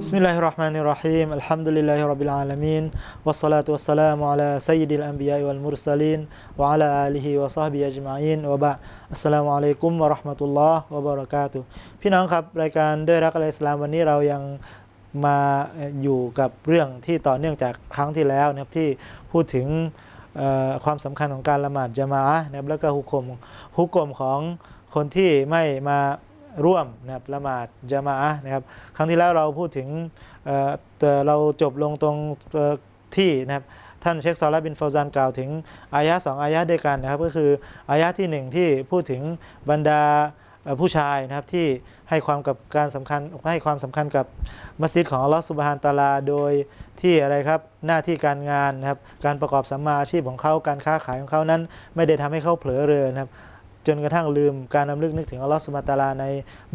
بسم الله الرحمن الرحيم الحمد لله رب العالمين والصلاة والسلام على سيد الأنبياء والمرسلين وعلى آله وصحبه أجمعين وبعد السلام عليكم ورحمة الله وبركاته พี่น้องครับรายการด้วยรักและอิสลามวันนี้เรายังมาอยู่กับเรื่องที่ต่อเนื่องจากครั้งที่แล้วนะครับที่พูดถึงเอ่อ ความสำคัญของการละหมาดจะมาอะนะครับแล้วก็ฮุกกลมฮุกกลมของคนที่ไม่มาร่วมนะครับละหมาดจะมาอะนะครับครั้งที่แล้วเราพูดถึงเอ่อเราจบลงตรงที่นะครับท่านเชคซอลลาบินฟาวซานกล่าวถึงอายะสองอายะด้วยกันนะครับก็คืออายะที่หนึ่งที่พูดถึงบรรดา ผู้ชายนะครับที่ให้ความกับการสำคัญให้ความสำคัญกับมัสยิดของอัลลอฮฺสุบฮานตาลา โดยที่อะไรครับหน้าที่การงานนะครับการประกอบสัมมาอาชีพของเขาการค้าขายของเขานั้น ไม่ได้ทำให้เขาเผลอเรือนะครับจนกระทั่งลืมการนำลึกนึกถึงอัลลอฮฺสุบฮานตาลาใน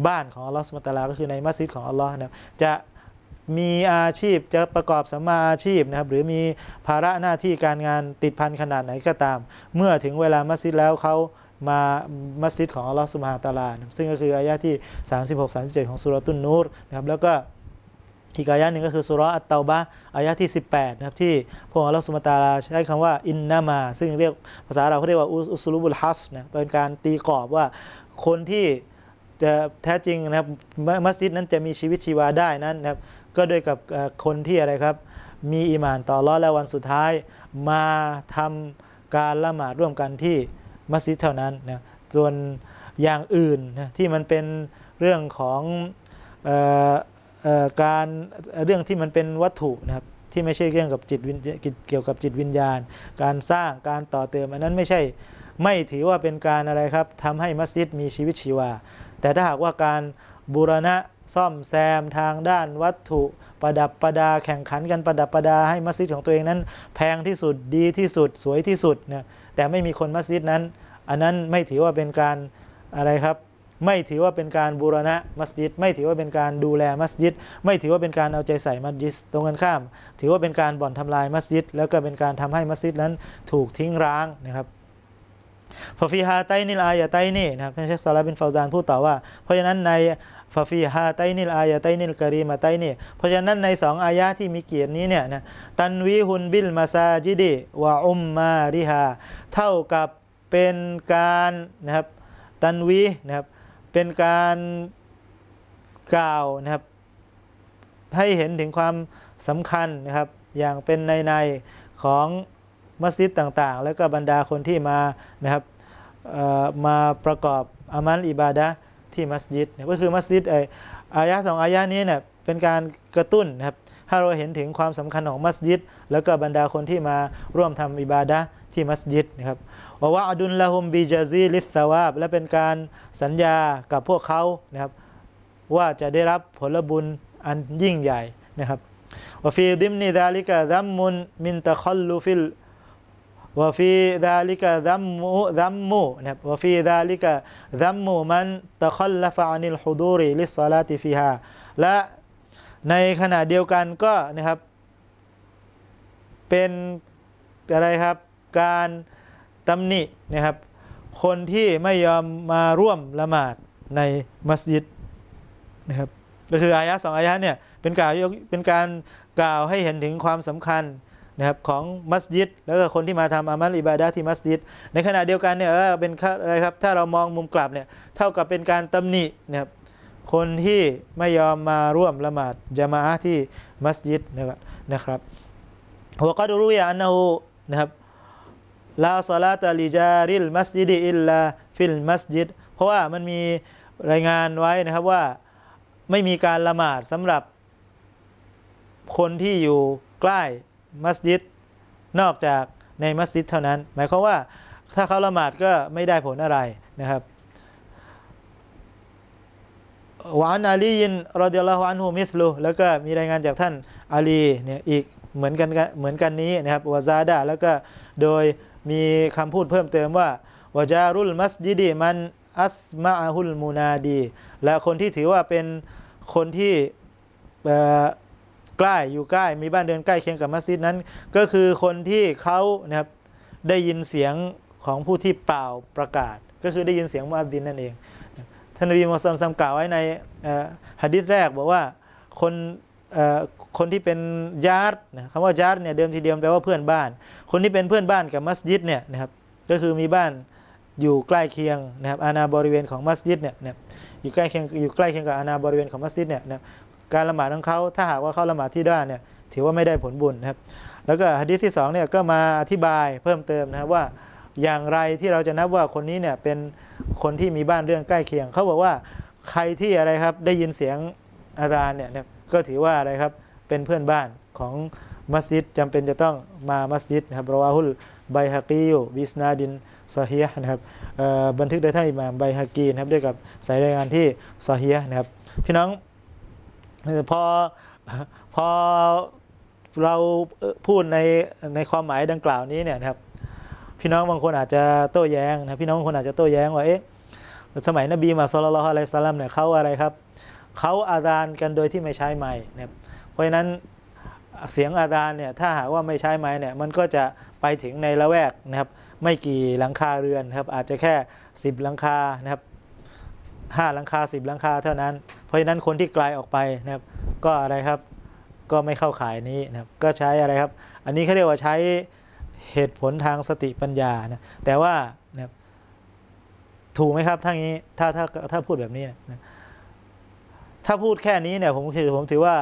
บ้านของอัลลอฮฺสุบฮานตาลาก็คือในมัสยิดของอัลลอฮ์นะครับจะมีอาชีพจะประกอบสัมมาอาชีพนะครับหรือมีภาระหน้าที่การงานติดพันขนาดไหนก็ตาม เมื่อถึงเวลามัสยิดแล้วเขา มามัสยิดของอัลลอฮฺสุบฮานตาลา ซึ่งก็คืออายะที่ 36 37 ของสุรตุนนูรนะครับแล้วก็อีกอายะหนึ่งก็คือสุรอัตเตาบะอายะที่ 18นะครับที่พระองค์อัลลอฮฺสุบฮานตาลาใช้คำว่าอินนามา ซึ่งเรียกภาษาเราเขาเรียกว่าอุสลุบุลฮัสนะเป็นการตีกรอบว่าคนที่จะแท้จริงนะครับมัสยิดนั้นจะมีชีวิตชีวาได้นั้นนะครับก็ด้วยกับคนที่อะไรครับ มีอีหมานต่ออัลเลอฮ์และวันสุดท้าย มาทำการละหมาดร่วมกันที่ มัสยิดเท่านั้นนะส่วนอย่างอื่นนะที่มันเป็นเรื่องของออการเรื่องที่มันเป็นวัตถุนะครับที่ไม่ใช่เรื่องกับจิตวิญเกี่ยวกับจิตวิญญาณ การสร้างการต่อเติม อันนั้นไม่ใช่ไม่ถือว่าเป็นการอะไรครับทำให้มัสยิดมีชีวิตชีวา แต่ถ้าหากว่าการบูรณะซ่อมแซมทางด้านวัตถุประดับประดาแข่งขันกันประดับประดาให้มัสยิดของตัวเองนั้น แพงที่สุดดีที่สุดสวยที่สุดเนะ แต่ไม่มีคนมัสยิดนั้น อันนั้นไม่ถือว่าเป็นการอะไรครับ ไม่ถือว่าเป็นการบูรณะมัสยิด ไม่ถือว่าเป็นการดูแลมัสยิด ไม่ถือว่าเป็นการเอาใจใส่มัสยิดตรงกันข้าม ถือว่าเป็นการบ่อนทำลายมัสยิด แล้วก็เป็นการทำให้มัสยิดนั้นถูกทิ้งร้างนะครับฟาฟีฮาไตนิลอายะไตนี่นะครับท่านเชคซาลาบินฟาวซานพูดต่อว่า เพราะฉะนั้นใน ฟาฟีฮาไตนิลอายะไตนิลกะรีมาไตนี่เพราะฉะนั้นในสองอายะที่มีเกียรตินี้เนี่ยนะตันวีฮุนบิลมาซาจิดีวะอุมมาริฮาเท่ากับเป็นการนะครับตันวีนะครับเป็นการกล่าวนะครับให้เห็นถึงความสำคัญนะครับอย่างเป็นในในของมัสยิดต่างๆ แล้วก็บรรดาคนที่มานะครับเอ่อมาประกอบอามัลอิบาดะห์ ที่มัสยิดเนี่ยก็คือมัสยิดไออายะสองอายะนี้เนี่ยเป็นการกระตุ้นนะครับถ้าเราเห็นถึงความสำคัญของมัสยิด แล้วก็บรรดาคนที่มาร่วมทำอิบาดะที่มัสยิดนะครับว่าวะอดุลละฮุมบีจาซีลิสซาวาบและเป็นการสัญญากับพวกเขานะครับว่าจะได้รับผลบุญอันยิ่งใหญ่นะครับวฟีดิมนีดาลิกะดัมมุนมินตะคอลลูฟิล วฟีดาลิกะดัมมูดัมมูนะครับวฟีดาลิกะดัมมูมันตะคอลลฟะอานิลฮุดูริลิสซาลาติฟิฮาและในขณะเดียวกันก็นะครับ เป็นอะไรครับ การตำหนินะครับ คนที่ไม่ยอมมาร่วมละหมาดในมัสยิดนะครับก็คืออายะสองอายะเนี่ยเป็นกล่าวยเป็นการกล่าวให้เห็นถึงความสำคัญ นะครับของมัสยิดแล้วก็คนที่มาทำอามัลอิบาดะที่มัสยิด ในขณะเดียวกันเนี่ยเออเป็นอะไรครับถ้าเรามองมุมกลับเนี่ยเท่ากับเป็นการตำหนินะครับคนที่ไม่ยอมมาร่วมละหมาดจามะที่มัสยิดนะครับนะครับหัวก็ดูรู้อย่างนะฮูนะครับลาซาลาตลิจาริลมัสยิดอิลลาฟิลมัสยิดเพราะว่ามันมีรายงานไว้นะครับว่าไม่มีการละหมาดสำหรับคนที่อยู่ใกล้ มัสยิดนอกจากในมัสยิดเท่านั้น หมายความว่าถ้าเขาละหมาดก็ไม่ได้ผลอะไรนะครับวานอาลียินรอเดียลลอฮุอันฮูมิสลูแล้วก็มีรายงานจากท่านอาลีเนี่ยอีกเหมือนกันเหมือนกันนี้นะครับวาซาดาแล้วก็โดยมีคำพูดเพิ่มเติมว่าวาจารุลมัสยิดีมันอัสมาฮุลมูนาดี และคนที่ถือว่าเป็นคนที่ ใกล้อยู่ใกล้มีบ้านเรือนใกล้เคียงกับมัสยิดนั้น ก็คือคนที่เขานะครับได้ยินเสียงของผู้ที่เปล่าประกาศ ก็คือได้ยินเสียงมุอัดดินนั่นเองท่านนบีมุฮัมมัดซัมกล่าวไว้ในเอ่อหะดีษแรกบอกว่าคนเอ่อคนที่เป็นญาตินะคำว่าญาติเนี่ยเดิมทีเดียวแปลว่าเพื่อนบ้าน คนที่เป็นเพื่อนบ้านกับมัสยิดเนี่ยนะครับก็คือมีบ้านอยู่ใกล้เคียงนะครับอาณาบริเวณของมัสยิดเนี่ยนะครับอยู่ใกล้เคียงอยู่ใกล้เคียงกับอาณาบริเวณของมัสยิดเนี่ยนะครับ การละหมาดของเขาถ้าหากว่าเขาละหมาดที่ด้านเนี่ยถือว่าไม่ได้ผลบุญนะครับ แล้วก็หะดีษที่สองเนี่ยก็มาอธิบายเพิ่มเติมนะครับว่าอย่างไรที่เราจะนับว่าคนนี้เนี่ยเป็นคนที่มีบ้านเรื่องใกล้เคียง เขาบอกว่าใครที่อะไรครับได้ยินเสียงอาจารย์เนี่ยก็ถือว่าอะไรครับเป็นเพื่อนบ้านของมัสยิดจำเป็นจะต้องมามัสยิดนะครับรอวาฮุลไบฮากีอยู่บิสนาดินซอฮียนะครับบันทึกโดยท่านอิหม่ามไบฮากีนะครับด้วยกับสายรายงานที่ซอฮียนะครับพี่น้อง พอพอเราพูดในในความหมายดังกล่าวนี้เนี่ยครับ พี่น้องบางคนอาจจะโต้แย้งนะพี่น้องบางคนอาจจะโต้แย้งว่าเอ๊ะสมัยนบีมาสุลลัลอฮุอะลัยสลามเนี่ยเขาอะไรครับเขาอาดานกันโดยที่ไม่ใช้ไม้นะครับเพราะฉะนั้นเสียงอาดานเนี่ยถ้าหากว่าไม่ใช้ไม้เนี่ยมันก็จะไปถึงในละแวกนะครับ ไม่กี่หลังคาเรือนครับอาจจะแค่ 10 หลังคานะครับ ห้าหลังคา 10หลังคาเท่านั้น เพราะฉะนั้นคนที่ไกลออกไปนะครับก็อะไรครับก็ไม่เข้าขายนี้นะครับก็ใช้อะไรครับ อันนี้เขาเรียกว่าใช้เหตุผลทางสติปัญญานะแต่ว่านะครับถูกไหมครับทั้งนี้ถ้าถ้าถ้าพูดแบบนี้นะถ้าพูดแค่นี้เนี่ยผมถือผมถือว่า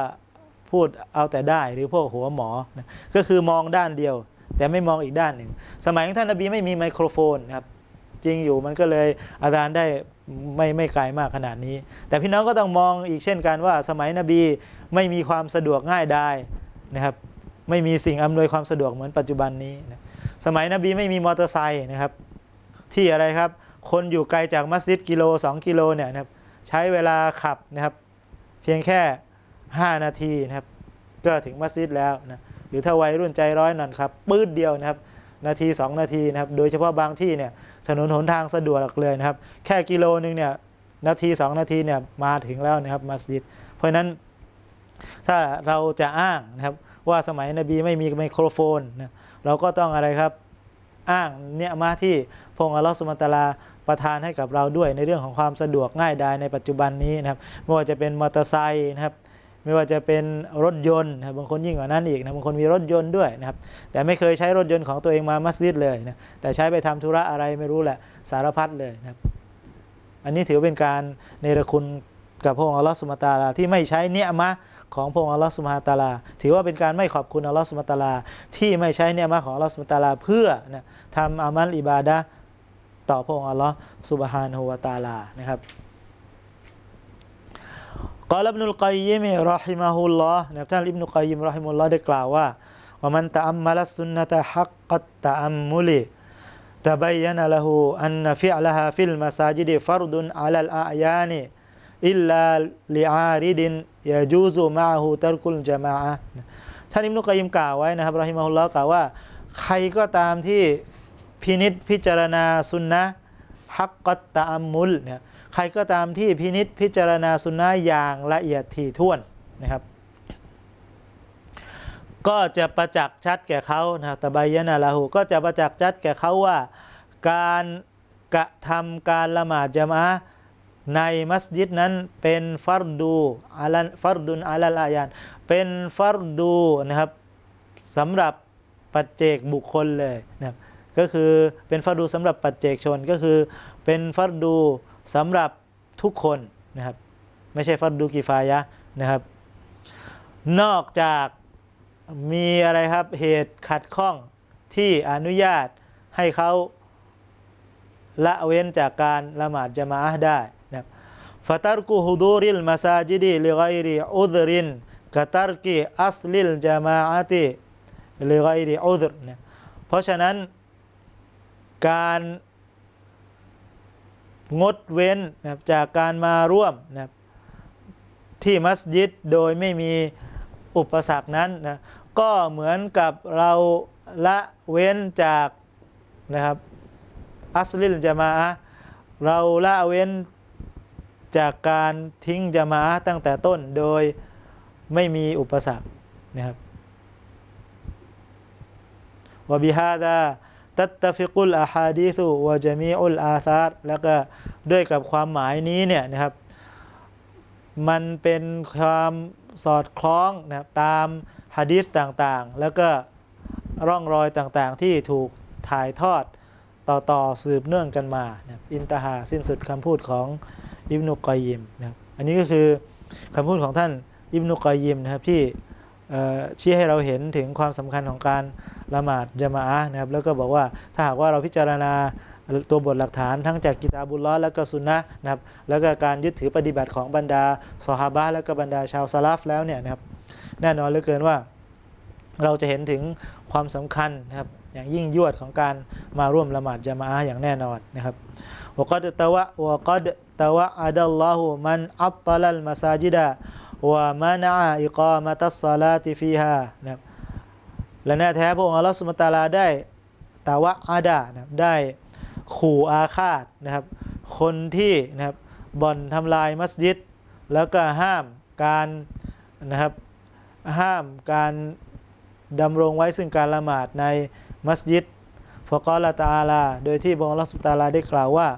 พูดเอาแต่ได้หรือพวกหัวหมอนะก็คือมองด้านเดียว แต่ไม่มองอีกด้านหนึ่ง สมัยของท่านนบีไม่มีไมโครโฟนนะครับจริงอยู่มันก็เลยอาจารย์ได้ ไม่ไม่ไกลมากขนาดนี้ แต่พี่น้องก็ต้องมองอีกเช่นกันว่าสมัยนบีไม่มีความสะดวกง่ายได้นะครับ ไม่มีสิ่งอำนวยความสะดวกเหมือนปัจจุบันนี้นะสมัยนบีไม่มีมอเตอร์ไซค์นะครับ ที่อะไรครับ คนอยู่ไกลจากมัสยิดกิโล 2 กิโลเนี่ยนะครับใช้เวลาขับนะครับ เพียงแค่ 5 นาทีนะครับ ก็ถึงมัสยิดแล้วนะหรือถ้าวัยรุ่นใจร้อยหน่อยครับปื้ดเดียวนะครับ นาที 2 นาทีนะครับโดยเฉพาะบางที่เนี่ยถนนหนทางสะดวกเลยนะครับ แค่กิโลนึงเนี่ยนาที 2 นาทีเนี่ยมาถึงแล้วนะครับมัสยิด เพราะฉะนั้นถ้าเราจะอ้างนะครับว่าสมัยนบีไม่มีไมโครโฟนนะเราก็ต้องอะไรครับอ้างเนี่ยมาที่พงอัลลอฮฺสุลตาลาประทานให้กับเราด้วยในเรื่องของความสะดวกง่ายดายในปัจจุบันนี้นะครับไม่ว่าจะเป็นมอเตอร์ไซค์นะครับ ไม่ว่าจะเป็นรถยนต์นะบางคนยิ่งกว่านั้นอีกนะบางคนมีรถยนต์ด้วยนะครับแต่ไม่เคยใช้รถยนต์ของตัวเองมามัสยิดเลยนะแต่ใช้ไปทำธุระอะไรไม่รู้แหละสารพัดเลยนะครับอันนี้ถือเป็นการเนรคุณกับพระองค์อัลลอฮฺสุลตาลาที่ไม่ใช้เนียมะของพระองค์อัลลอฮฺสุบฮาตาลา ถือว่าเป็นการไม่ขอบคุณอัลลอฮฺสุบฮาตาลา ที่ไม่ใช้เนียมะของอัลลอฮฺสุบฮาตาลาเพื่อนะทำอามัลอิบาดะต่อพระองค์อัลลอฮฺสุบฮานฮูวะตาลานะครับ กอลอิบนุลกัยยิมรอฮิมะฮุลลอฮ์นะครับท่านอิบนุลกัยยิมรอฮิมุลลอฮ์ได้กล่าวว่าว่ามันตะอัมมัลสุนนะตะฮักกัตตะอัมมุลิ تبين له أن فعلها في المساجد فرض على الأعيان إلا لعارض يجوز معه ترك الجماعة ท่านอิมนุกอยยิมกล่าวไว้นะครับรอฮิมาฮุลลอฮ์กล่าวว่า ใครก็ตามที่พินิษพิจารณาสุนนะฮักกัตตะอัมมุลเนี่ย ใครก็ตามที่พินิษพิจารณาสุนนะอย่างละเอียดถี่ถ้วนนะครับ ก็จะประจักษ์ชัดแก่เขานะครับตบายนาลาหูก็จะประจักษ์ชัดแก่เขาว่า การกระทำการละหมาดจะมาอะในมัสยิดนั้นเป็นฟัรดูอาลันฟัรดุนอาลัลายานเป็นฟัรดูนะครับสำหรับปัจเจกบุคคลเลยนะครับก็คือเป็นฟัรดูสำหรับปัจเจกชนก็คือเป็นฟัรดู สำหรับทุกคนนะครับ ไม่ใช่ฟัรดูกิฟายะนะครับ นอกจากมีอะไรครับเหตุขัดข้องที่อนุญาตให้เขาละเว้นจากการละหมาดจะมาอะได้นะครับฟาตารกุฮุดูริลมาซาจิดีลิไกริอุดรินกะตารกิอัสลิลจามาอะติลิไกริอุดรเนี่ยเพราะฉะนั้นการ งดเว้นนะจากการมาร่วมนะที่มัสยิดโดยไม่มีอุปสรรคนั้นนะก็เหมือนกับเราละเว้นจากนะครับอัสลิลจะมาเราละเว้นจากการทิ้งจะมาตั้งแต่ต้นโดยไม่มีอุปสรรคนะครับวบิฮาดา ตัตฟิกุลอาฮาดีสุวะจามีอุลอาซาร์แล้วก็ด้วยกับความหมายนี้เนี่ยนะครับ มันเป็นความสอดคล้องนะครับตามฮะดีษต่างๆ แล้วก็ร่องรอยต่างๆ ที่ถูกถ่ายทอดต่อ ๆ สืบเนื่องกันมานะครับอินตาฮาสิ้นสุดคำพูดของอิบนุกอยยิมนะครับอันนี้ก็คือคำพูดของท่านอิบนุกอยยิมนะครับที่ชี้ให้เราเห็นถึงความสำคัญของการ ละหมาดจามะอะนะครับแล้วก็บอกว่าถ้าหากว่าเราพิจารณาตัวบทหลักฐานทั้งจากกิตาบุลลอและก็ซุนนะนะครับแล้วก็การยึดถือปฏิบัติของบรรดาซอฮาบะและก็บรรดาชาวซาลาฟแล้วเนี่ยนะครับแน่นอนเหลือเกินว่าเราจะเห็นถึงความสำคัญนะครับอย่างยิ่งยวดของการมาร่วมละหมาดจามะอะอย่างแน่นอนนะครับวกัดตะวะวกัดตะวะอัดัลลอฮุมันอัตตะลัลมาซาจิดะวะมานะอิกามะตัสศอลาติฟีฮานะครับ และแน่แท้พระองค์อัลลอฮฺสุมตาลาได้ตาวะอาดานะได้ขู่อาฆาตนะครับ คนที่นะครับบ่อนทำลายมัสยิด แล้วก็ห้ามการนะครับห้ามการดำรงไว้ซึ่งการละหมาดในมัสยิดฟะกอลาตาลา โดยที่บองลลอฮฺสุตาลาได้กล่าวว่า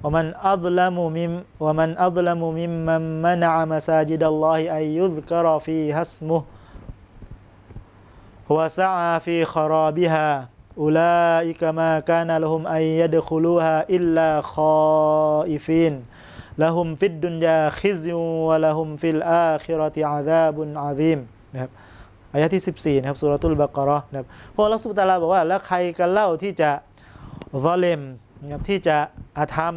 ว่ามันอัลละมุมิมว่ามันอัลละมุมิมมันมนะมัสยิดอัลลอฮิอายุดกะรอฟีฮัสมุห์ وسعى في خرابها أولئك ما كان لهم أن يدخلوها إلا خائفين لهم في الدنيا خزي ولهم في الآخرة عذاب عظيم นะครับอายะที่ 14นะครับสุรตุลบากเราะห์นะครับพระองค์สุบตาลาบอกว่าแล้วใครกันเล่าที่จะซอเลมนะครับที่จะอาธรรม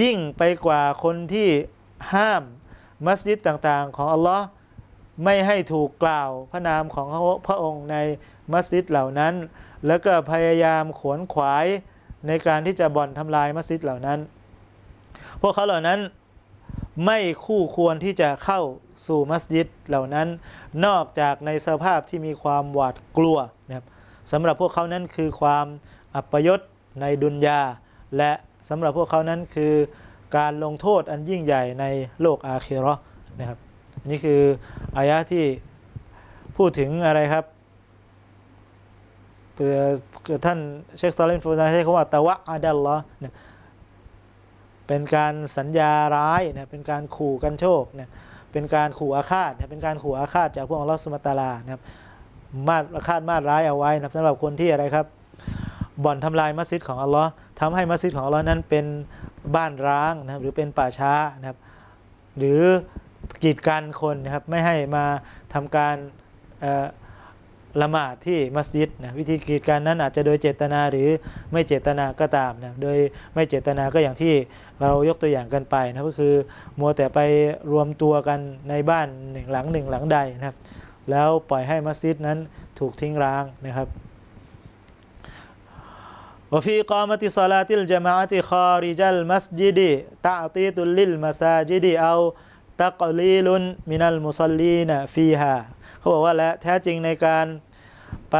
ยิ่งไปกว่าคนที่ห้ามมัสยิดต่างๆ ของอัลลอฮ์ ไม่ให้ถูกกล่าวพระนามของพระองค์ในมัสยิดเหล่านั้น แล้วก็พยายามขวนขวายในการที่จะบ่อนทำลายมัสยิดเหล่านั้น พวกเขาเหล่านั้นไม่คู่ควรที่จะเข้าสู่มัสยิดเหล่านั้น นอกจากในสภาพที่มีความหวาดกลัวนะครับสำหรับพวกเขานั้นคือความอัปยศในดุนยา และสำหรับพวกเขานั้นคือการลงโทษอันยิ่งใหญ่ในโลกอาคิราะห์นะครับ นี่คืออายะที่พูดถึงอะไรครับเพื่อท่านเชคซาลินฟูนาใช้คำว่าตะวะอาดัลลอฮ์เนี่ยเป็นการสัญญาร้ายนะเป็นการขู่กันโชคเนี่ยเป็นการขู่อาฆาตนะเป็นการขู่อาฆาตจากพวกอัลลอฮฺสุลตาลานะครับมาดอาฆาตมาดร้ายเอาไว้นะครับสำหรับคนที่อะไรครับ บ่อนทำลายมัสยิดของอัลลอฮ์ทำให้มัสยิดของอัลลอฮ์นั้นเป็นบ้านร้างนะครับหรือเป็นป่าช้านะครับหรือ กีดกันคนนะครับไม่ให้มาทำการละหมาดที่มัสยิดนะวิธีกีดกันนั้นอาจจะโดยเจตนาหรือไม่เจตนาก็ตามนะโดยไม่เจตนาก็อย่างที่เรายกตัวอย่างกันไปนะก็คือมัวแต่ไปรวมตัวกันในบ้านหนึ่งหลังหนึ่งหลังใดนะครับ แล้วปล่อยให้มัสยิดนั้นถูกทิ้งร้างนะครับวฟีกามติซาลาติลจมาติคาริจัลมัสยิดีตาตีตุลลิลมัสยิดีเอา ตะกอลีลุนมินัลมุซลีนฟีฮาเขาบอกว่าและแท้จริงในการไป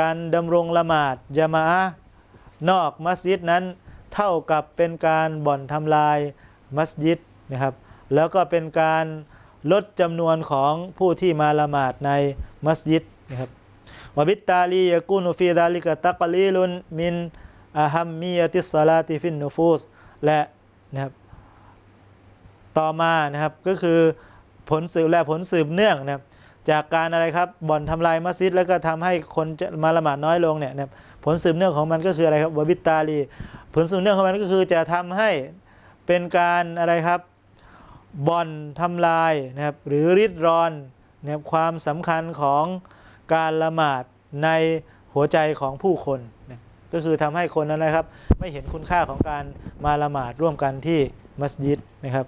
การดำรงละหมาดจามะฮ์นอกมัสยิดนั้น เท่ากับเป็นการบ่อนทำลายมัสยิดนะครับ แล้วก็เป็นการลดจำนวนของผู้ที่มาละหมาดในมัสยิดนะครับวบิตตาลียกุนฟีดาลิกตักลีลุนมินอาฮัมมียติสลาติฟินนูฟูสและนะครับ ต่อมานะครับก็คือผลสืบและผลสืบเนื่องนะครับจากการอะไรครับบ่อนทำลายมัสยิดแล้วก็ทำให้คนมาละหมาดน้อยลงเนี่ยนะครับผลสืบเนื่องของมันก็คืออะไรครับวบิตตาลี ผลสืบเนื่องของมันก็คือจะทำให้เป็นการอะไรครับบ่อนทำลายนะครับหรือริดรอนนะครับความสำคัญของการละหมาดในหัวใจของผู้คนนะก็คือทำให้คนนั้นนะครับ ไม่เห็นคุณค่าของการมาละหมาดร่วมกันที่มัสยิดนะครับ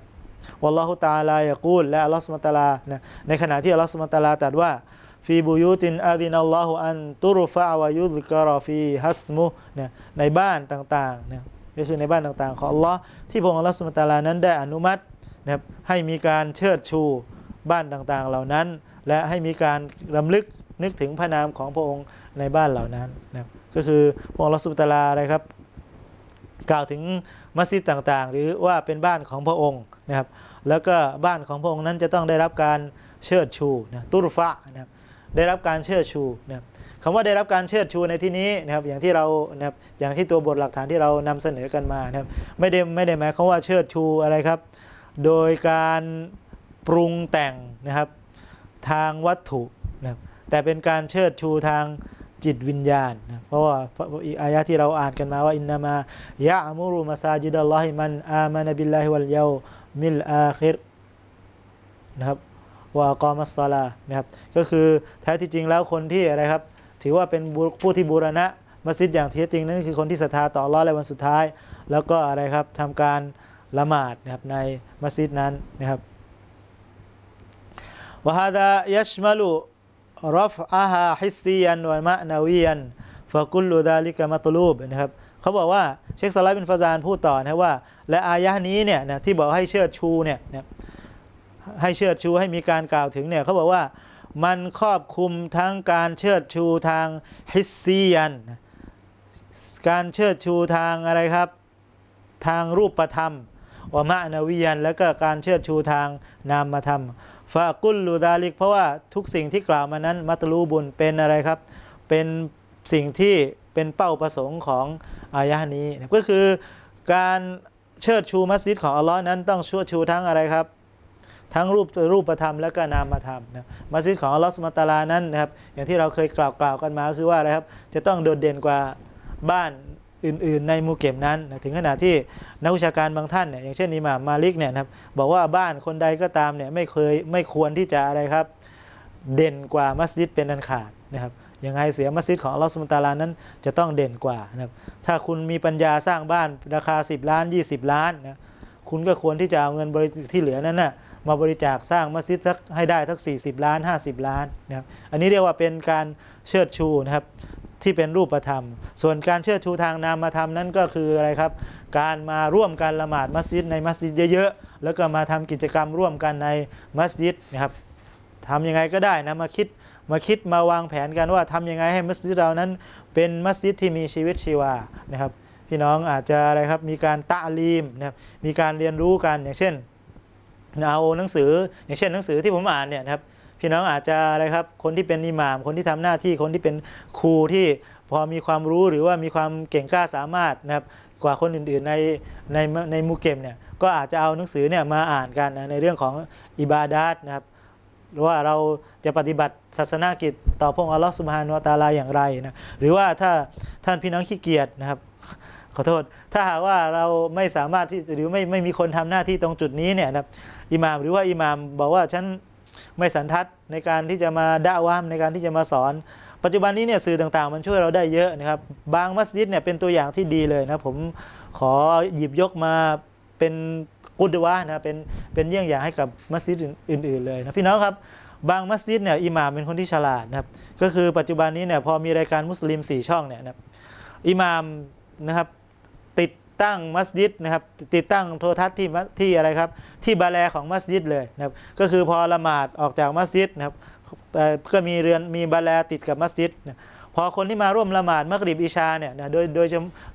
วัลลอฮุตาลายกูล และอัลลอฮฺสุลตาลานะในขณะที่อัลลอฮฺสุลตาลาตรัสว่าฟีบุยุตินอาดินัลลอฮุอันตุรุฟะวายุซกรอฟีฮัสมุนะในบ้านต่างๆเนะก็คือในบ้านต่างๆ ของอัลลอฮ์ที่พระองค์อัลลอฮฺสุลตาลานั้นได้อนุมัตินะครับให้มีการเชิดชูบ้านต่างๆเหล่านั้น และให้มีการรำลึกนึกถึงพระนามของพระองค์ในบ้านเหล่านั้นนะครับก็คือพระองค์รัสุตาลาอะไรครับ กล่าวถึงมัสยิดต่างๆ หรือว่าเป็นบ้านของพระองค์ นะครับแล้วก็บ้านของพระองค์นั้นจะต้องได้รับการเชิดชูนะตุรฟะนะครับได้รับการเชิดชูนะครับคำว่าได้รับการเชิดชูในที่นี้นะครับอย่างที่เรานะครับอย่างที่ตัวบทหลักฐานที่เรานำเสนอกันมานะครับไม่ได้ไม่ได้หมายความว่าเชิดชูอะไรครับ โดยการปรุงแต่งนะครับทางวัตถุนะครับแต่เป็นการเชิดชูทางจิตวิญญาณนะเพราะว่าอีกอายะที่เราอ่านกันมาว่าอินนามายะมุรุมาซาจิดัลลอฮิมัน อามานบิลลาฮิวัลเยา มิลอาคิรนะครับวากอมัสซาลานะครับก็คือแท้ที่จริงแล้วคนที่อะไรครับ ถือว่าเป็นผู้ที่บูรณะมัสยิดอย่างแท้จริงนั่นคือคนที่ศรัทธาต่ออัลเลอฮ์ในวันสุดท้าย แล้วก็อะไรครับทำการละหมาดนะครับในมัสยิดนั้นนะครับวะฮาดายัชมาลุรฟอาฮาฮิซียันวะมะนาวียันฟะกุลลูดาลิกะมัตลูบนะครับ เขาบอกว่าเชคซาลาบินฟาซานพูดต่อนะว่า และอายะนี้เนี่ยนะที่บอกให้เชิดชูเนี่ยนะให้เชิดชูให้มีการกล่าวถึงเนี่ยเขาบอกว่ามันครอบคลุมทั้งการเชิดชูทางฮิสซียัน การเชิดชูทางอะไรครับ ทางรูปธรรมวมะนาวิยัน แล้วก็การเชิดชูทางนามธรรมฟากุลลูดาลิก เพราะว่าทุกสิ่งที่กล่าวมานั้นมัตลูบุญเป็นอะไรครับ เป็นสิ่งที่ เป็นเป้าประสงค์ของอายะห์นี้ ก็คือการเชิดชูมัสยิดของอัลลอฮ์นั้นต้องเชิดชูทั้งอะไรครับ ทั้งรูปรูปธรรมและก็นามธรรมนะมัสยิดของอัลลอฮ์สุมาตาลานั้นนะครับอย่างที่เราเคยกล่าวกล่าวกันมาคือว่าอะไรครับจะต้องโดดเด่นกว่าบ้านอื่นๆในมูเก็บนั้นนะถึงขนาดที่นักวิชาการบางท่านเนี่ยอย่างเช่นอิหม่ามมาลิกเนี่ยครับบอกว่าบ้านคนใดก็ตามเนี่ยไม่เคยไม่ควรที่จะอะไรครับ เด่นกว่ามัสยิดเป็นอันขาดนะครับ ยังไงเสียมัสยิดของอัลลอฮฺสุลตารานั้นจะต้องเด่นกว่านะครับถ้าคุณมีปัญญาสร้างบ้านราคา 10 ล้าน 20 ล้านนะคุณก็ควรที่จะเอาเงินบริที่เหลือนั้นนะ่ะมาบริจาคสร้างมัสยิดสักให้ได้ทัก 40 ล้าน 50 ล้านนะครับอันนี้เรียกว่าเป็นการเชิดชูนะครับที่เป็นรูปธรรม ส่วนการเชิดชูทางนามธรรมนั้นก็คืออะไรครับ การมาร่วมกันละหมาดมัสยิดในมัสยิดเยอะๆ แล้วก็มาทำกิจกรรมร่วมกันในมัสยิดนะครับทำยังไงก็ได้นะมาคิด มาคิดมาวางแผนกันว่าทำยังไงให้มัสยิดเรานั้นเป็นมัสยิดที่มีชีวิตชีวานะครับ พี่น้องอาจจะอะไรครับมีการตะลีมนะครับมีการเรียนรู้กันอย่างเช่นเอาหนังสือ อย่างเช่นหนังสือที่ผมอ่านเนี่ยนะครับพี่น้องอาจจะอะไรครับคนที่เป็นอิหมาม คนที่ทำหน้าที่คนที่เป็นครูที่พอมีความรู้หรือว่ามีความเก่งกล้าสามารถนะครับกว่าคนอื่นๆในในในมูเกมเนี่ยก็อาจจะเอาหนังสือเนี่ยมาอ่านกันนะในเรื่องของอิบาดาตนะครับ หรือว่าเราจะปฏิบัติศาสนากิจต่อพระองค์อัลลอฮฺสุบฮานุตาลาอย่างไรนะหรือว่าถ้าท่านพี่น้องขี้เกียจนะครับขอโทษ ถ้าหากว่าเราไม่สามารถที่หรือไม่ไม่มีคนทำหน้าที่ตรงจุดนี้เนี่ยนะอิหม่ามหรือว่าอิหม่ามบอกว่าฉันไม่สันทัดในการที่จะมาด่าว่ามในการที่จะมาสอน ปัจจุบันนี้เนี่ยสื่อต่างๆ มันช่วยเราได้เยอะนะครับ บางมัสยิดเนี่ยเป็นตัวอย่างที่ดีเลยนะผมขอหยิบยกมา เป็นกุดวะนะเป็นเป็นเยี่ยงอย่างให้กับมัสยิดอื่น ๆ เลยนะพี่น้องครับบางมัสยิดเนี่ยอิหม่ามเป็นคนที่ฉลาดนะครับก็คือปัจจุบันนี้เนี่ยพอมีรายการมุสลิม 4 ช่องเนี่ยนะอิหม่ามนะครับติดตั้งมัสยิดนะครับติดตั้งโทรทัศน์ที่ที่อะไรครับที่บาแลของมัสยิดเลยนะครับก็คือพอละหมาดออกจากมัสยิดนะครับก็มีเรือนมีบาแลติดกับมัสยิดนะ อคนที่มาร่วมละหมาดมักริบอิชาเนี่ยนะโดยโดย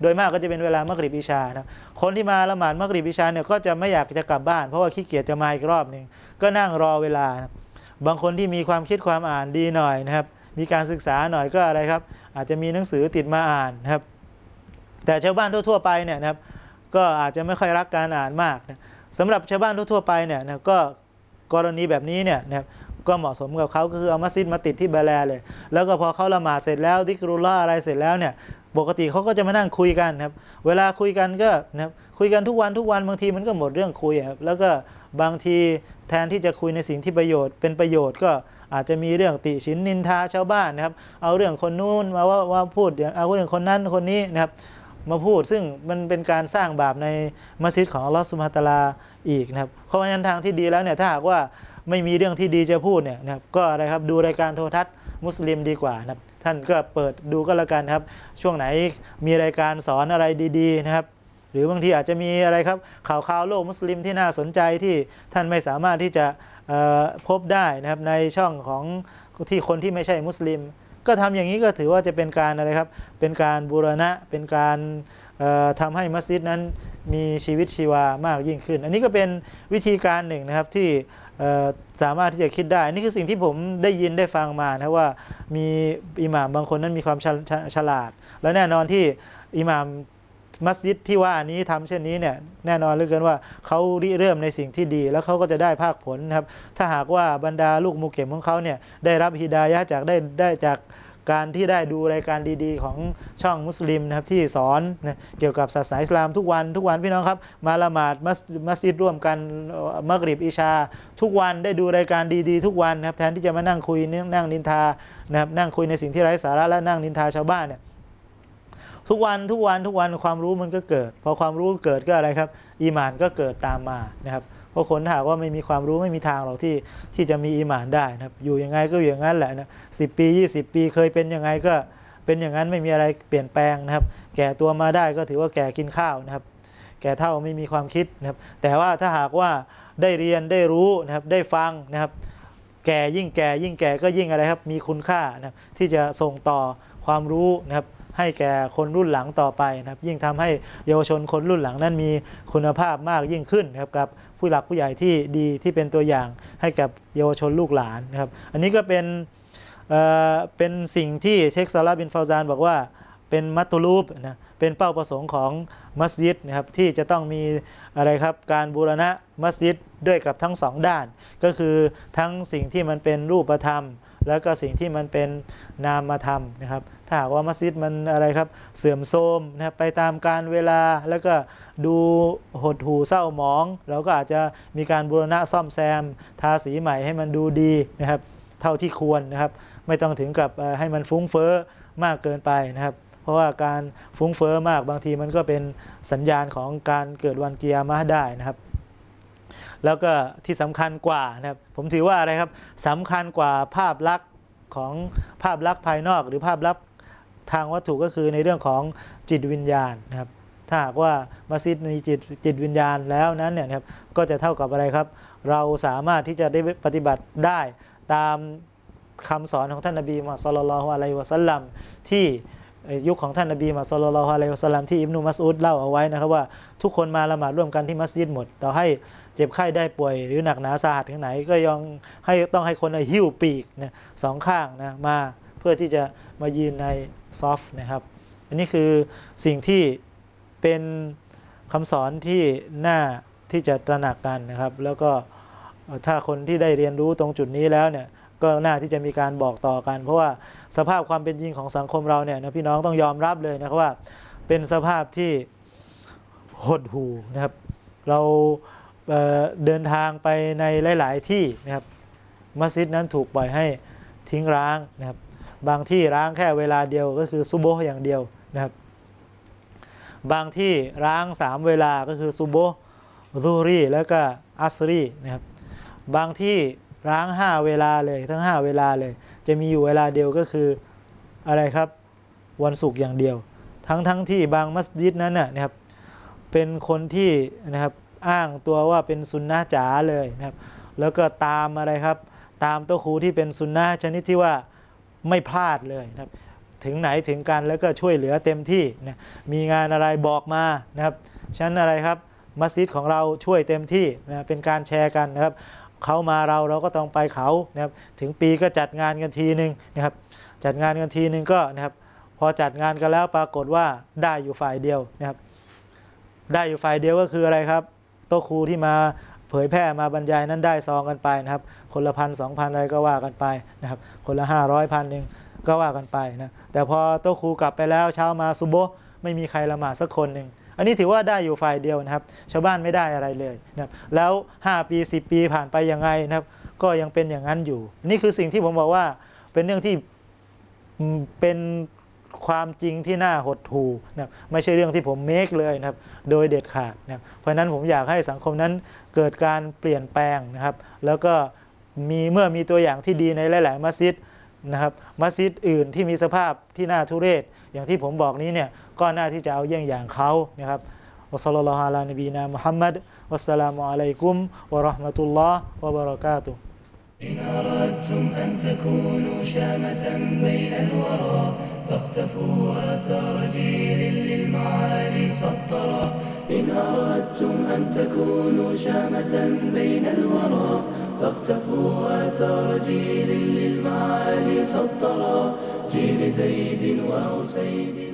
โดยมากก็จะเป็นเวลามักริบอิชานะคนที่มาละหมาดมักริบอิชาเนี่ยก็จะไม่อยากจะกลับบ้าน เพราะว่าขี้เกียจจะมาอีกรอบหนึ่งก็นั่งรอเวลานะบางคนที่มีความคิดความอ่านดีหน่อยนะครับ มีการศึกษาหน่อยก็อะไรครับ อาจจะมีหนังสือติดมาอ่านนะครับ แต่ชาวบ้านทั่วๆไปเนี่ยนะครับ ก็อาจจะไม่ค่อยรักการอ่านมากนะสำหรับชาวบ้านทั่วๆไปเนี่ยนะก็กรณีแบบนี้เนี่ยนะครับ ก็เหมาะสมกับเขาก็คือเอามัสยิดมาติดที่บาแลเลย แล้วก็พอเขาละหมาดเสร็จแล้วดิกรุลล่าอะไรเสร็จแล้วเนี่ยปกติเขาก็จะมานั่งคุยกันครับ เวลาคุยกันก็นะครับคุยกันทุกวันทุกวันบางทีมันก็หมดเรื่องคุยครับแล้วก็บางทีแทนที่จะคุยในสิ่งที่ประโยชน์เป็นประโยชน์ก็อาจจะมีเรื่องติชินนินทาชาวบ้านนะครับ เอาเรื่องคนนู้นมาว่าว่าพูดอย่างเอาเรื่องคนนั้นคนนี้นะครับมาพูดซึ่งมันเป็นการสร้างบาปในมัสยิดของอัลลอฮฺสุบฮาตาลาอีกนะครับเพราะฉะนั้นทางที่ดีแล้วเนี่ยถ้าหากว่า ไม่มีเรื่องที่ดีจะพูดเนี่ยนะครับก็อะไรครับดูรายการโทรทัศน์มุสลิมดีกว่านะครับท่านก็เปิดดูก็แล้วกันครับ ช่วงไหนมีรายการสอนอะไรดีๆนะครับ หรือบางทีอาจจะมีอะไรครับข่าวข่าวโลกมุสลิมที่น่าสนใจที่ท่านไม่สามารถที่จะพบได้นะครับในช่องของที่คนที่ไม่ใช่มุสลิม ก็ทำอย่างนี้ก็ถือว่าจะเป็นการอะไรครับเป็นการบูรณะเป็นการทำให้มัสยิดนั้นมีชีวิตชีวามากยิ่งขึ้น อันนี้ก็เป็นวิธีการหนึ่งนะครับที่ สามารถที่จะคิดได้ นี่คือสิ่งที่ผมได้ยินได้ฟังมานะว่ามีอิหม่ามบางคนนั้นมีความฉลาด และแน่นอนที่อิหม่ามมัสยิดที่ว่านี้ทำเช่นนี้เนี่ยแน่นอนเหลือเกินว่าเขาริเริ่มในสิ่งที่ดี แล้วเขาก็จะได้ภาคผลนะครับ ถ้าหากว่าบรรดาลูกมูเก็มของเขาเนี่ยได้รับฮิดายะจากได้ได้จาก การที่ได้ดูรายการดีๆ ของช่องมุสลิมนะครับที่สอนนะเกี่ยวกับศาสนาอิสลามทุกวันทุกวันพี่น้องครับ มาละหมาดมัสยิดร่วมกันมักริบอิชา ทุกวันได้ดูรายการดีๆ ทุกวันนะครับแทนที่จะมานั่งคุยนั่งนินทานะครับนั่งคุยในสิ่งที่ไร้สาระและนั่งนินทาชาวบ้านเนี่ยทุกวันทุกวันทุกวันความรู้มันก็เกิด พอความรู้เกิดก็อะไรครับ อีมานก็เกิดตามมานะครับ เพราะคนถ้าหากว่าไม่มีความรู้ไม่มีทางหรอกที่ที่จะมีอีหมานได้นะครับอยู่ยังไงก็อยู่อย่างนั้นแหละนะสิปี 20 ปีเคยเป็นยังไงก็เป็นอย่างนั้นไม่มีอะไรเปลี่ยนแปลงนะครับ แก่ตัวมาได้ก็ถือว่าแก่กินข้าวนะครับ แก่เท่าไม่มีความคิดนะครับ แต่ว่าถ้าหากว่าได้เรียนได้รู้นะครับได้ฟังนะครับ แก่ยิ่งแก่ยิ่งแก่ก็ยิ่งอะไรครับมีคุณค่านะครับที่จะส่งต่อความรู้นะครับ ให้แก่คนรุ่นหลังต่อไปนะครับ ยิ่งทำให้เยาวชนคนรุ่นหลังนั้นมีคุณภาพมากยิ่งขึ้นนะครับกับผู้หลักผู้ใหญ่ที่ดีที่เป็นตัวอย่างให้กับเยาวชนลูกหลานนะครับ อันนี้ก็เป็นเอ่อเป็นสิ่งที่เชคซาลาห์บินฟาวซานบอกว่าเป็นมัตตุลูปนะเป็นเป้าประสงค์ของมัสยิดนะครับที่จะต้องมีอะไรครับการบูรณะมัสยิดด้วยกับทั้งสองด้าน ก็คือทั้งสิ่งที่มันเป็นรูปธรรม แล้วก็สิ่งที่มันเป็นนามธรรมนะครับ ถ้าหากว่ามัสยิดมันอะไรครับ เสื่อมโทรมนะครับไปตามการเวลาแล้วก็ดูหดหูเศร้าหมอง เราก็อาจจะมีการบูรณะซ่อมแซม ทาสีใหม่ให้มันดูดีนะครับ เท่าที่ควรนะครับ ไม่ต้องถึงกับให้มันฟุ้งเฟ้อมากเกินไปนะครับเพราะว่าการฟุ้งเฟ้อมากบางทีมันก็เป็นสัญญาณของการเกิดวันเกิยามะห์ได้นะครับ แล้วก็ที่สำคัญกว่านะครับผมถือว่าอะไรครับสำคัญกว่าภาพลักษณ์ของภาพลักษณ์ภายนอก หรือภาพลักษณ์ทางวัตถุก็คือในเรื่องของจิตวิญญาณนะครับถ้าหากว่ามัสยิดมีจิตจิตวิญญาณแล้วนั้นเนี่ยครับก็จะเท่ากับอะไรครับ เราสามารถที่จะได้ปฏิบัติได้ตามคำสอนของท่านนบีมุฮัมมัดศ็อลลัลลอฮุอะลัยฮิวะสัลลัมที่ยุคของท่านนบีมุฮัมมัดศ็อลลัลลอฮุอะลัยฮิวะสัลลัมที่อิบนุมัสอุดเล่าเอาไว้นะครับว่าทุกคนมาละหมาดร่วมกันที่มัสยิดหมด ต่อให้ เจ็บไข้ได้ป่วย หรือหนักหนาสาหัสถึงไหนก็ยังให้ต้องให้คนหิ้วปีกนะสองข้างนะมาเพื่อที่จะมายืนในซอฟต์นะครับ อันนี้คือสิ่งที่เป็นคำสอนที่น่าที่จะตระหนักกันนะครับ แล้วก็ถ้าคนที่ได้เรียนรู้ตรงจุดนี้แล้วเนี่ยก็น่าที่จะมีการบอกต่อกัน เพราะว่าสภาพความเป็นจริงของสังคมเราเนี่ยนะพี่น้องต้องยอมรับเลยนะครับว่าเป็นสภาพที่หดหูนะครับ เรา เดินทางไปในหลาย ๆ ที่นะครับมัสยิดนั้นถูกปล่อยให้ทิ้งร้างนะครับ บางที่ร้างแค่เวลาเดียวก็คือซุโบอย่างเดียวนะครับ บางที่ร้างสามเวลาก็คือซุโบฮ์ซูรีแล้วก็อัสรีนะครับ บางที่ร้างห้าเวลาเลยทั้งห้าเวลาเลย จะมีอยู่เวลาเดียวก็คืออะไรครับวันศุกร์อย่างเดียว ทั้งทั้งที่บางมัสยิดนั้นน่ะนะครับเป็นคนที่นะครับ อ้างตัวว่าเป็นซุนนะจ๋าเลยนะครับ แล้วก็ตามอะไรครับ ตามโตัวครูที่เป็นซุนนะชนิดที่ว่าไม่พลาดเลยนะครับ ถึงไหนถึงกันแล้วก็ช่วยเหลือเต็มที่นะมีงานอะไรบอกมานะครับชั้นอะไรครับมัสยิดของเราช่วยเต็มที่นะเป็นการแชร์กันนะครับเขามาเราเราก็ต้องไปเขานะครับถึงปีก็จัดงานกันทีหนึ่งนะครับจัดงานกันทีหนึ่งก็นะครับพอจัดงานกันแล้วปรากฏว่าได้อยู่ฝ่ายเดียวนะครับ ได้อยู่ฝ่ายเดียวก็คืออะไรครับ ต๊ะครูที่มาเผยแพร่มาบรรยายนั้นได้ซองกันไปนะครับ คนละพันสองพันอะไรก็ว่ากันไปนะครับ คนละห้าร้อยพันหนึ่งก็ว่ากันไปนะแต่พอโต๊ะครูกลับไปแล้วเช้ามาซุโบไม่มีใครละหมาดสักคนหนึ่งอันนี้ถือว่าได้อยู่ฝ่ายเดียวนะครับ ชาวบ้านไม่ได้อะไรเลยนะครับแล้ว 5 ปี 10 ปีผ่านไปยังไงนะครับ ก็ยังเป็นอย่างนั้นอยู่ นี่คือสิ่งที่ผมบอกว่าเป็นเรื่องที่เป็น ความจริงที่น่าหดหู่นะครับไม่ใช่เรื่องที่ผมเมคเลยนะครับ โดยเด็ดขาดนะครับเพราะฉะนั้นผมอยากให้สังคมนั้นเกิดการเปลี่ยนแปลงนะครับ แล้วก็มีเมื่อมีตัวอย่างที่ดีในหลาย ๆ มัสยิดนะครับ มัสยิดอื่นที่มีสภาพที่น่าทุเรศ อย่างที่ผมบอกนี้เนี่ยก็น่าที่จะเอาเยี่ยงอย่างเขานะครับวะซัลลัลลอฮุอะลานบีนามุฮัมมัดวัสสลามุอะลัยกุมวะเราะห์มะตุลลอฮ์วะบะเราะกาตุฮ์ إن أردتم أن تكونوا شامة بين الورى فاقتفوا آثار جيل للمعالي سطرا. إن أردتم أن تكونوا شامة بين الورى فاقتفوا آثار جيل للمعالي سطرا. جيل زيد وأسيد